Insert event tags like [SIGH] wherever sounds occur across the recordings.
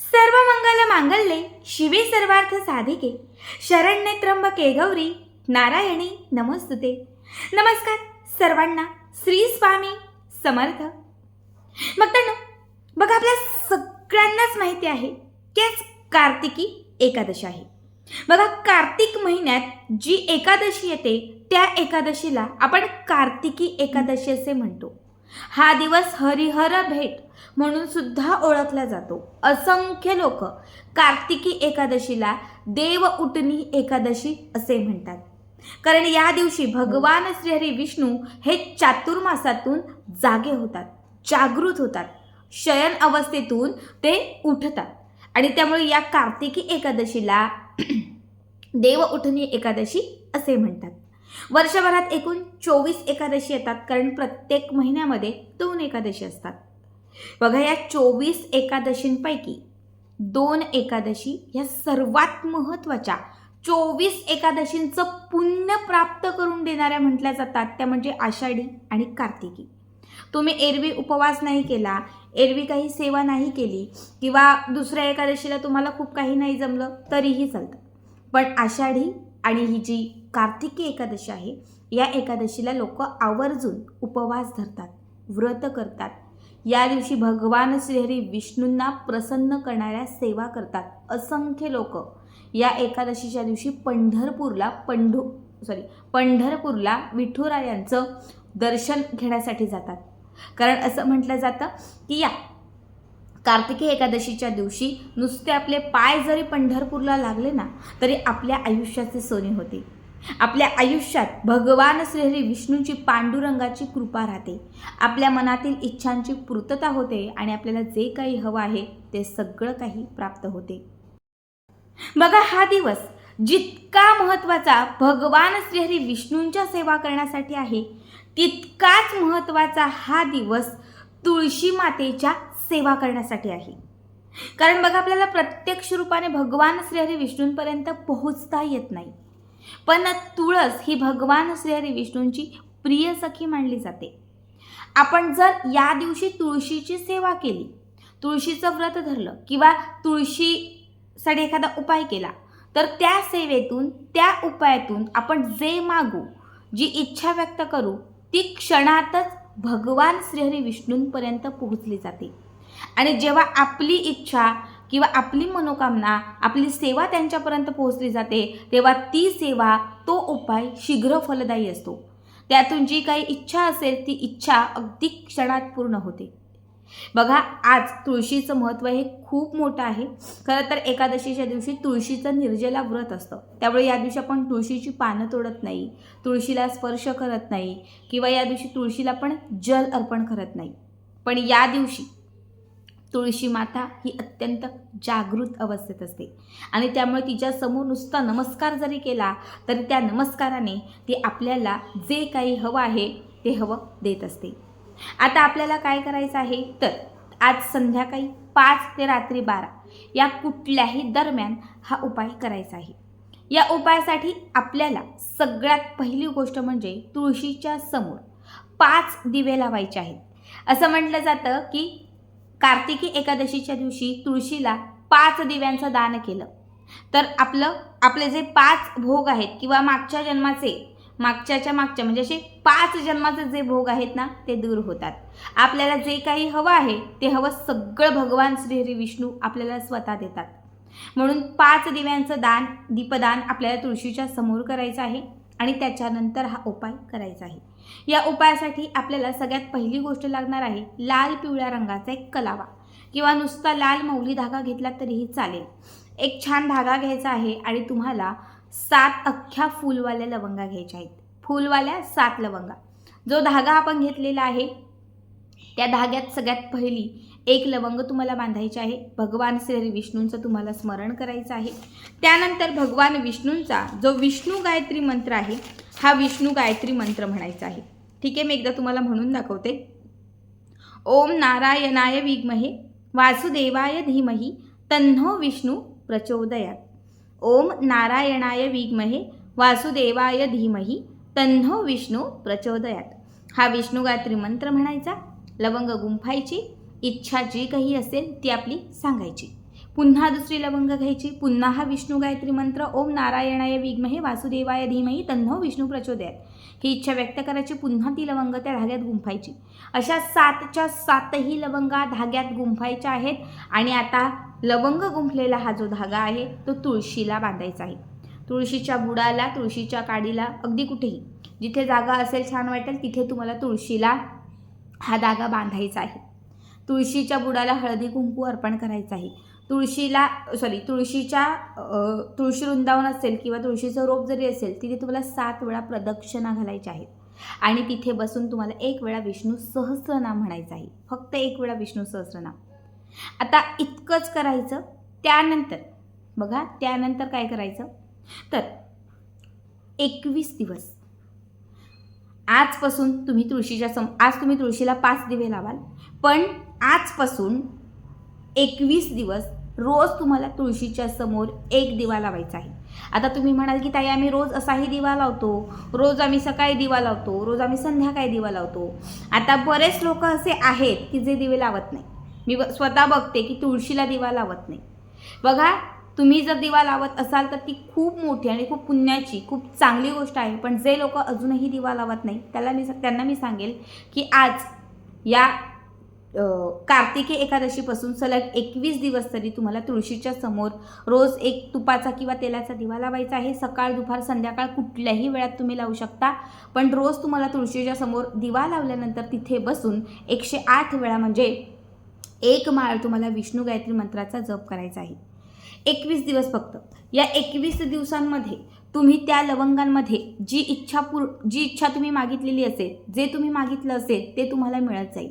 सर्व मंगल मांगल्ये शिवे सर्वार्थ साधिके. शरण्ये त्र्यंबके गौरी नारायणी नमस्तुते. नमस्कार सर्वांना श्री स्वामी समर्थ. मग त्यांना बघा आपल्या सगळ्यांनाच माहिती आहे की आज कार्तिकी एकादशी आहे. बघा कार्तिक महिन्यात जी एकादशी येते त्या एकादशीला आपण कार्तिकी एकादशी असे म्हणतो. हा दिवस हरिहर भेट म्हणून सुद्धा ओळखला जातो. असंख्य लोक कार्तिकी एकादशीला देव उठणी एकादशी असे म्हणतात. कारण या दिवशी भगवान श्रीहरी विष्णू हे चातुर्मासातून जागे होतात जागृत होतात. शयन अवस्थेतून ते उठतात. आणि त्यामुळे या कार्तिकी एकादशीला [CLEARS THROAT] देव उठणी एकादशी असे म्हणतात. वर्षभरात एकूण चोवीस एकादशी येतात कारण प्रत्येक महिन्यामध्ये दोन एकादशी असतात. बघा या चोवीस एकादशींपैकी दोन एकादशी ह्या सर्वात महत्त्वाच्या. चोवीस एकादशींचं पुण्य प्राप्त करून देणाऱ्या म्हटल्या जातात त्या म्हणजे आषाढी आणि कार्तिकी. तुम्ही एरवी उपवास नाही केला एरवी काही सेवा नाही केली किंवा दुसऱ्या एकादशीला तुम्हाला खूप काही नाही जमलं तरीही चालतं. पण आषाढी आणि ही जी कार्तिकी एकादशी आहे या एकादशीला लोक आवर्जून उपवास धरतात व्रत करतात. या दिवशी भगवान श्रीहरी विष्णूंना प्रसन्न करणाऱ्या सेवा करतात. असंख्य लोक या एकादशीच्या दिवशी पंढरपूरला पंढू सॉरी पंढरपूरला विठुरायांचं दर्शन घेण्यासाठी जातात. कारण असं म्हटलं जातं की या कार्तिकी एकादशीच्या दिवशी नुसते आपले पाय जरी पंढरपूरला लागले ना तरी आपल्या आयुष्याचे सोने होते. आपल्या आयुष्यात भगवान श्रीहरी विष्णूची पांडुरंगाची कृपा राहते. आपल्या मनातील इच्छांची पूर्तता होते आणि आपल्याला जे काही हवं आहे ते सगळं काही प्राप्त होते. बघा हा दिवस जितका महत्त्वाचा भगवान श्रीहरी विष्णूंच्या सेवा करण्यासाठी आहे तितकाच महत्त्वाचा हा दिवस तुळशी मातेच्या सेवा करण्यासाठी आहे. कारण बघा आपल्याला प्रत्यक्ष रूपाने भगवान श्रीहरी विष्णूंपर्यंत पोहोचता येत नाही. पण तुळस ही भगवान श्रीहरी विष्णूंची प्रिय सखी मानली जाते. आपण जर या दिवशी तुळशीची सेवा केली तुळशीचं व्रत धरलं किंवा तुळशीसाठी एखादा उपाय केला तर त्या सेवेतून त्या उपायातून आपण जे मागू जी इच्छा व्यक्त करू ती क्षणातच भगवान श्रीहरी विष्णूंपर्यंत पोहोचली जाते. आणि जेव्हा आपली इच्छा किंवा आपली मनोकामना आपली सेवा त्यांच्यापर्यंत पोहोचली जाते तेव्हा ती सेवा तो उपाय शीघ्र फलदायी असतो. त्यातून जी काही इच्छा असेल ती इच्छा अगदी क्षणात पूर्ण होते. बघा आज तुळशीचं महत्त्व हे खूप मोठं आहे. खरं तर एकादशीच्या दिवशी तुळशीचं निर्जला व्रत असतं. त्यामुळे या दिवशी आपण तुळशीची पानं तोडत नाही तुळशीला स्पर्श करत नाही किंवा या दिवशी तुळशीला पण जल अर्पण करत नाही. पण या दिवशी तुळशी माता ही अत्यंत जागृत अवस्थेत असते. आणि त्यामुळे तिच्यासमोर नुसता नमस्कार जरी केला तरी त्या नमस्काराने ती आपल्याला जे काही हवं आहे ते हवं देत असते. आता आपल्याला काय करायचं आहे? तर आज संध्याकाळी पाच ते रात्री बारा या कुठल्याही दरम्यान हा उपाय करायचा आहे. या उपायासाठी आपल्याला सगळ्यात पहिली गोष्ट म्हणजे तुळशीच्या समोर पाच दिवे लावायचे आहेत. असं म्हटलं जातं की कार्तिकी एकादशीच्या दिवशी तुळशीला पाच दिव्यांचं दान केलं. तर आपलं आपले जे पाच भोग आहेत किंवा मागच्या जन्माचे मागच्याच्या मागच्या म्हणजे असे पाच जन्माचे जे भोग आहेत ना ते दूर होतात. आपल्याला जे काही हवं आहे ते हवं सगळं भगवान श्रीहरी विष्णू आपल्याला स्वतः देतात. म्हणून पाच दिव्यांचं दान दीपदान आपल्याला तुळशीच्या समोर करायचं आहे आणि त्याच्यानंतर हा उपाय करायचा आहे. या उपायासाठी आपल्याला सगळ्यात पहिली गोष्ट लागणार आहे लाल पिवळ्या रंगाचा एक कलावा किंवा नुसता लाल मौली धागा घेतला तरीही चालेल. एक छान धागा घ्यायचा आहे आणि तुम्हाला सात अख्ख्या फुलवाल्या लवंगा घ्यायच्या आहेत. फुलवाल्या सात लवंगा. जो धागा आपण घेतलेला आहे त्या धाग्यात सगळ्यात पहिली एक लवंग तुम्हाला बांधायची आहे. भगवान श्री विष्णूंचं तुम्हाला स्मरण करायचं आहे. त्यानंतर भगवान विष्णूंचा जो विष्णू गायत्री मंत्र आहे हा विष्णू गायत्री मंत्र म्हणायचा आहे. ठीक आहे मी एकदा तुम्हाला म्हणून दाखवते. ओम नारायणाय विग्महे वासुदेवाय धीमही तन्हो विष्णू प्रचोदयात. ओम नारायणाय विग्महे वासुदेवाय धीमही तन्हो विष्णू प्रचोदयात. हा विष्णू गायत्री मंत्र म्हणायचा. लवंग गुंफायची इच्छा जी काही असेल ती आपली सांगायची. पुन्हा दुसरी लवंग घ्यायची. पुन्हा हा विष्णू गायत्री मंत्र. ओम नारायणाय विग्महे वासुदेवाय धीमही तन्नो विष्णू प्रचोदयात. ही इच्छा व्यक्त करायची. पुन्हा ती लवंग त्या धाग्यात गुंफायची. अशा सातच्या सातही लवंगा धाग्यात गुंफायच्या आहेत. आणि आता लवंग गुंफलेला हा जो धागा आहे तो तुळशीला बांधायचा आहे. तुळशीच्या बुडाला तुळशीच्या काडीला अगदी कुठेही. जिथे जागा असेल छान वाटेल तिथे तुम्हाला तुळशीला हा धागा बांधायचा आहे. तुळशीच्या बुडाला हळदी कुंकू अर्पण करायचं आहे. तुळशीला सॉरी तुळशीच्या तुळशी वृंदावन असेल किंवा तुळशीचं रोप जरी असेल तिथे तुम्हाला सात वेळा प्रदक्षिणा घालायच्या आहेत. आणि तिथे बसून तुम्हाला एक वेळा विष्णू सहस्रनाम म्हणायचं आहे. फक्त एक वेळा विष्णू सहस्रनाम. आता इतकंच करायचं त्यानंतर बघा त्यानंतर काय करायचं? तर एकवीस दिवस. आजपासून तुम्ही तुळशीच्या सम आज तुम्ही तुळशीला पाच दिवे लावाल पण आजपासून एकवीस दिवस रोज तुम्हाला तुळशीच्या समोर एक दिवा लावायचा आहे. आता तुम्ही म्हणाल की ताई आम्ही रोज असाही दिवा लावतो. रोज आम्ही सकाळी दिवा लावतो. रोज आम्ही संध्याकाळी दिवा लावतो. आता बरेच लोक असे आहेत की जे दिवे लावत नाही. मी ब- स्वतः बघते की तुळशीला दिवा लावत नाही. बघा तुम्ही जर दिवा लावत असाल तर ती खूप मोठी आणि खूप पुण्याची खूप चांगली गोष्ट आहे. पण जे लोक अजूनही दिवा लावत नाही त्याला मी त्यांना मी सांगेल की आज या कार्तिकी एकादशीपासून सलग एकवीस दिवस तरी तुम्हाला तुळशीच्या समोर रोज एक तुपाचा किंवा तेलाचा दिवा लावायचा आहे. सकाळ दुपार संध्याकाळ कुठल्याही वेळात तुम्ही लावू शकता. पण रोज तुम्हाला तुळशीच्या समोर दिवा लावल्यानंतर तिथे बसून एकशे आठ वेळा म्हणजे एक माळ तुम्हाला विष्णू गायत्री मंत्राचा जप करायचा आहे. एकवीस दिवस फक्त. या एकवीस दिवसांमध्ये तुम्ही त्या लवंगांमध्ये जी इच्छा पूर जी इच्छा तुम्ही मागितलेली असेल जे तुम्ही मागितलं असेल ते तुम्हाला मिळत जाईल.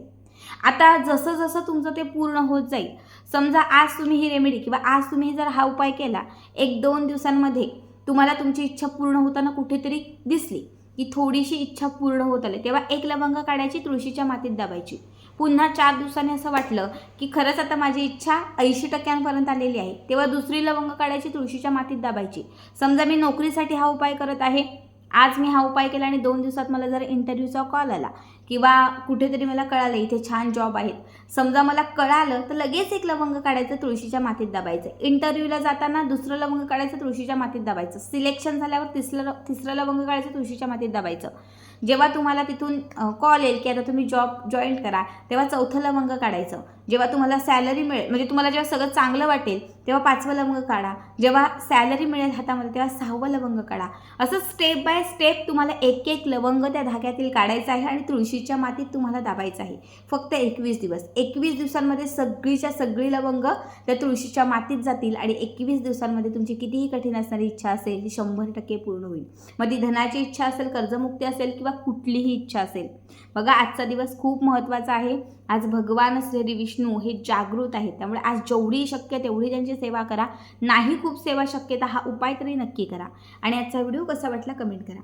आता जसं जसं तुमचं ते पूर्ण होत जाईल समजा आज तुम्ही ही रेमेडी किंवा आज तुम्ही जर हा उपाय केला एक दोन दिवसांमध्ये तुम्हाला तुमची इच्छा पूर्ण होताना कुठेतरी दिसली की थोडीशी इच्छा पूर्ण होत आली तेव्हा एक लवंग काढायची तुळशीच्या मातीत दाबायची. पुन्हा चार दिवसांनी असं वाटलं की खरंच आता माझी इच्छा ऐंशी टक्क्यांपर्यंत आलेली आहे तेव्हा दुसरी लवंग काढायची तुळशीच्या मातीत दाबायची. समजा मी नोकरीसाठी हा उपाय करत आहे आज मी हा उपाय केला आणि दोन दिवसात मला जर इंटरव्ह्यूचा कॉल आला किंवा कुठेतरी मला कळालं इथे छान जॉब आहेत. समजा मला कळालं तर लगेच एक लवंग काढायचं तुळशीच्या मातीत दाबायचं. इंटरव्ह्यूला जाताना दुसरं लवंग काढायचं तुळशीच्या मातीत दाबायचं. सिलेक्शन झाल्यावर तिसरं तिसरं लवंग काढायचं तुळशीच्या मातीत दाबायचं. जेव्हा तुम्हाला तिथून कॉल येईल की आता तुम्ही जॉब जॉईन करा तेव्हा चौथं लवंग काढायचं. जेव्हा तुम्हाला सॅलरी मिळेल म्हणजे तुम्हाला जेव्हा सगळं चांगलं वाटेल तेव्हा पाचवं लवंग काढा. जेव्हा सॅलरी मिळेल हातामध्ये तेव्हा सहावं लवंग काढा. असं स्टेप बाय स्टेप तुम्हाला एक एक लवंग त्या धाग्यातील काढायचं आहे आणि तुळशीच्या मातीत तुम्हाला दाबायचं आहे. फक्त एकवीस दिवस. एकवीस दिवसांमध्ये सगळीच्या सगळी लवंग त्या तुळशीच्या मातीत जातील आणि एकवीस दिवसांमध्ये तुमची कितीही कठीण असणारी इच्छा असेल ती शंभर टक्के पूर्ण होईल. मग ती धनाची इच्छा असेल कर्जमुक्ती असेल किंवा कुठलीही इच्छा असेल. बघा आजचा दिवस खूप महत्त्वाचा आहे. आज भगवान श्री विष्णू हे जागृत आहेत. त्यामुळे आज जेवढी शक्य तेवढी त्यांची सेवा करा. नाही खूप सेवा शक्यता हा उपाय तरी नक्की करा. आणि आजचा व्हिडिओ कसा वाटला कमेंट करा.